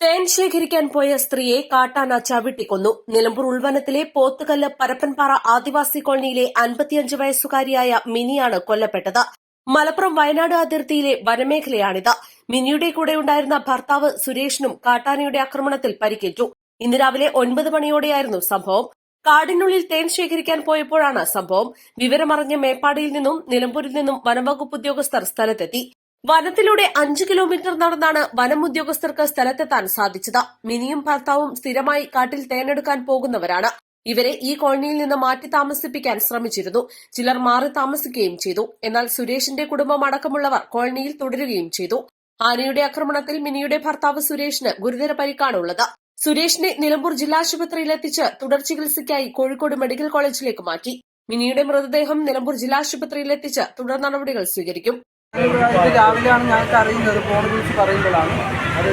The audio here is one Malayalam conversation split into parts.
തേൻ ശേഖരിക്കാൻ പോയ സ്ത്രീയെ കാട്ടാന ചവിട്ടിക്കൊന്നു. നിലമ്പൂർ ഉൾവനത്തിലെ പോത്തുകല്ല് പരപ്പൻപാറ ആദിവാസി കോളനിയിലെ അൻപത്തിയഞ്ച് വയസ്സുകാരിയായ മിനിയാണ് കൊല്ലപ്പെട്ടത്. മലപ്പുറം വയനാട് അതിർത്തിയിലെ വനമേഖലയാണിത്. മിനിയുടെ കൂടെ ഉണ്ടായിരുന്ന ഭർത്താവ് സുരേഷിനും കാട്ടാനയുടെ ആക്രമണത്തിൽ പരിക്കേറ്റു. ഇന്ന് രാവിലെ ഒൻപത് മണിയോടെയായിരുന്നു സംഭവം. കാടിനുള്ളിൽ തേൻ ശേഖരിക്കാൻ പോയപ്പോഴാണ് സംഭവം. വിവരമറിഞ്ഞ മേപ്പാടിയിൽ നിന്നും നിലമ്പൂരിൽ നിന്നും വനംവകുപ്പ് ഉദ്യോഗസ്ഥർ സ്ഥലത്തെത്തി. വനത്തിലൂടെ അഞ്ച് കിലോമീറ്റർ നടന്നാണ് വനം ഉദ്യോഗസ്ഥർക്ക് സ്ഥലത്തെത്താൻ സാധിച്ചത്. മിനിയും ഭർത്താവും സ്ഥിരമായി കാട്ടിൽ തേനെടുക്കാൻ പോകുന്നവരാണ്. ഇവരെ ഈ കോളനിയിൽ നിന്ന് മാറ്റി താമസിപ്പിക്കാൻ ശ്രമിച്ചിരുന്നു. ചിലർ മാറി താമസിക്കുകയും ചെയ്തു. എന്നാൽ സുരേഷിന്റെ കുടുംബം അടക്കമുള്ളവർ കോളനിയിൽ തുടരുകയും ചെയ്തു. ആനയുടെ ആക്രമണത്തിൽ മിനിയുടെ ഭർത്താവ് സുരേഷിന് ഗുരുതര പരിക്കാണുള്ളത്. സുരേഷിനെ നിലമ്പൂർ ജില്ലാശുപത്രിയിൽ എത്തിച്ച് തുടർ ചികിത്സയ്ക്കായി കോഴിക്കോട് മെഡിക്കൽ കോളേജിലേക്ക് മാറ്റി. മിനിയുടെ മൃതദേഹം നിലമ്പൂർ ജില്ലാശുപത്രിയിൽ എത്തിച്ച് തുടർ നടപടികൾ സ്വീകരിക്കും. ഇത് രാവിലെയാണ് ഞങ്ങൾക്ക് അറിയുന്നത്. ഫോൺ വിളിച്ച് പറയുമ്പോഴാണ്. അത്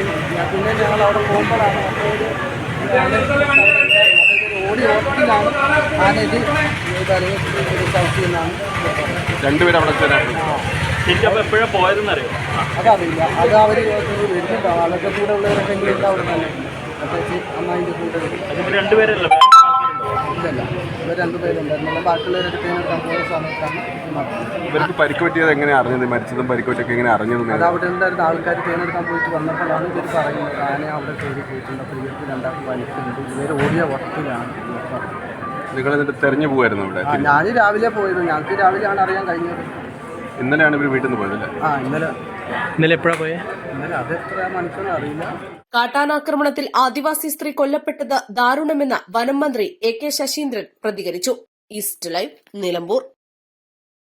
പിന്നെ ഞങ്ങൾ അവിടെ പോകുമ്പോഴാണ്. ഓടി സൗത്ത് എന്നാണ് രണ്ടുപേരും അവിടെ ചേരാൻ ശരിക്കും അപ്പൊ എപ്പോഴാ പോയതെന്നറിയോ അതറിയില്ല. അത് അവർ വരുന്നുണ്ടാവും അതൊക്കെ കൂടെ ഉള്ളവരൊക്കെ ഉണ്ട് അവിടെ തന്നെ പ്രത്യേകിച്ച് അമ്മായിന്റെ കൂടെ രണ്ടുപേരല്ലേ രണ്ടുപേരല്ല? ഇല്ലല്ല ഇവർ രണ്ടുപേരുണ്ടായിരുന്നു ബാക്കിയുള്ളവരൊക്കെ പോകുന്ന സമയത്താണ്. ഇവർക്ക് പരിക്ക് പറ്റിയത് എങ്ങനെ അറിഞ്ഞത്? മരിച്ചതും പരിക്ക് പറ്റിയൊക്കെ എങ്ങനെ അറിഞ്ഞത് അത് അവിടെ ഉണ്ടായിരുന്ന ആൾക്കാർ തേനെടുക്കാൻ പോയിട്ട് വന്നപ്പോഴാണ് ഇവർ പറയുന്നത്. ആന അവിടെ കയറി പോയിട്ടുണ്ട്. അപ്പോൾ ഇവർക്ക് രണ്ടാൾക്ക് പനിക്കുന്നുണ്ട് ഇവർ ഓടിയ വട്ടത്തിലാണ് ഇവർ നിങ്ങൾ എന്നിട്ട് തെരഞ്ഞു പോകുമായിരുന്നു ഇവിടെ ഞാൻ രാവിലെ പോയത് ഞങ്ങൾക്ക് രാവിലെയാണ് അറിയാൻ കഴിഞ്ഞത്. ഇന്നലെയാണ് ഇവർ വീട്ടിൽ നിന്ന് പോയത് ആ ഇന്നലെ ഇന്നലെ എപ്പോഴാ പോയേ? കാട്ടാനാക്രമണത്തിൽ ആദിവാസി സ്ത്രീ കൊല്ലപ്പെട്ടത് ദാരുണമെന്ന് വനം മന്ത്രി എ കെ ശശീന്ദ്രൻ പ്രതികരിച്ചു. East live Nilambur.